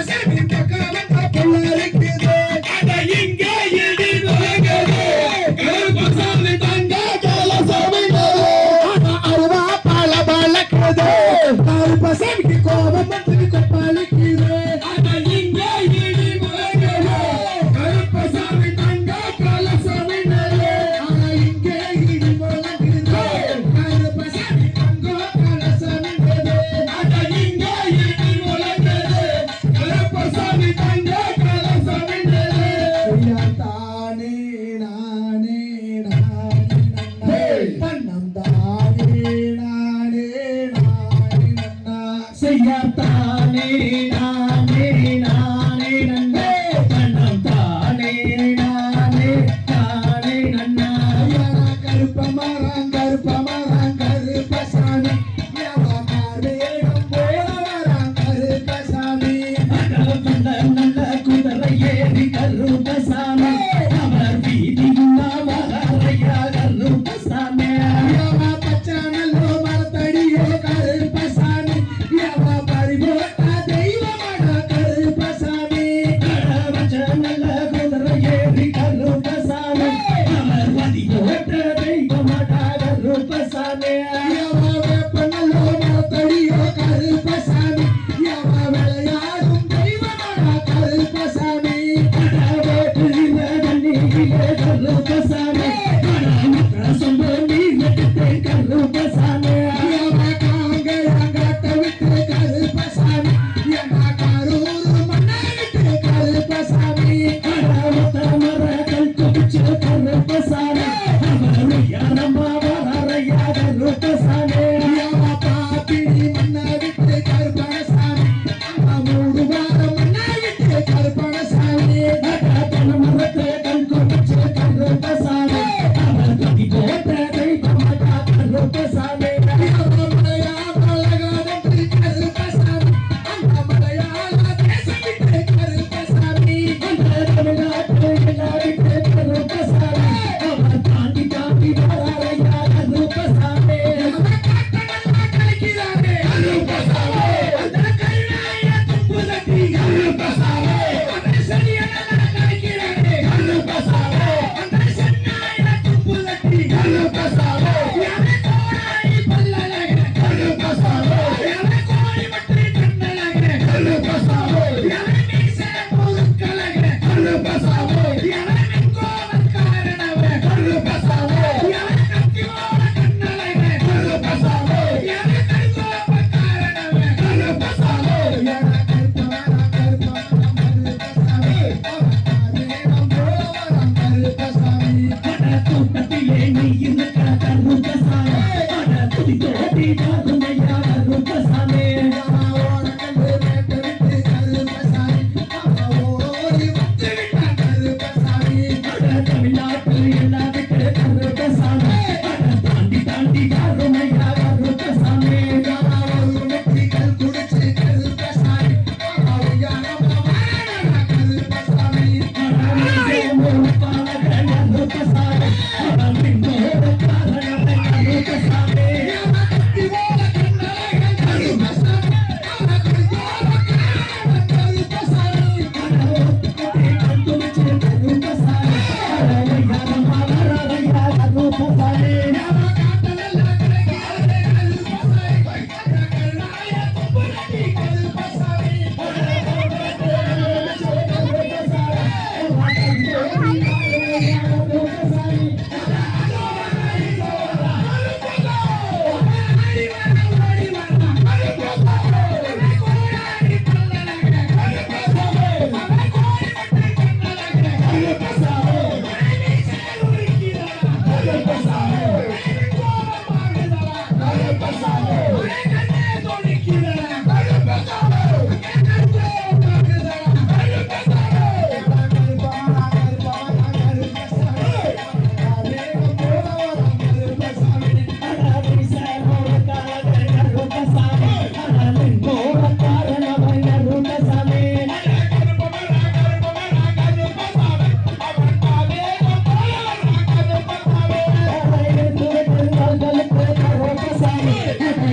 Let's get it. செய்யாத்தானே நானே. Yeah.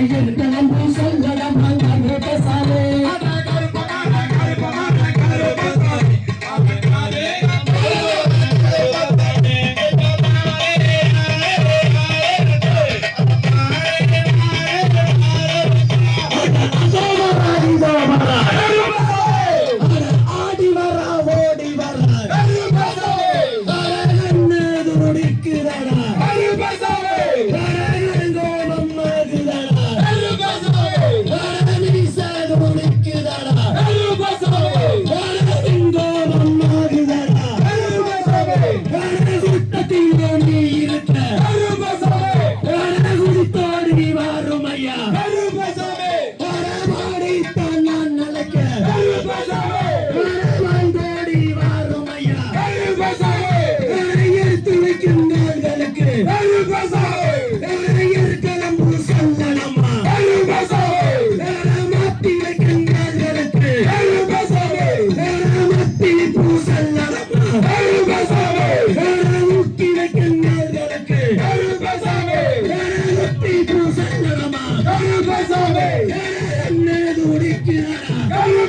Yeah.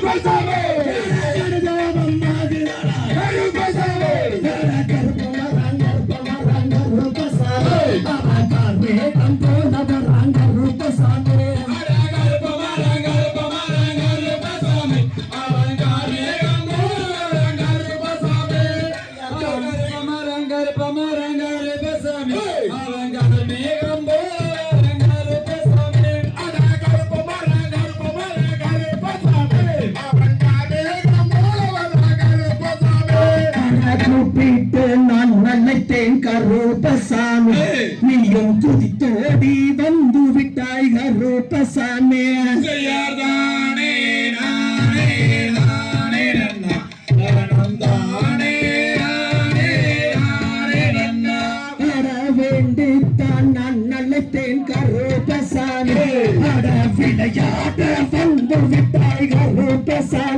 Let's go, Karuppasamy. நீயும் குதித்தோடி வந்து விட்டாய் கருப்பசாமி. தானே நானே நானே நன்னா. அழைத்தேன் கருப்பசாமி. அட விளையாட வந்து விட்டாய் கருப்பசாமி.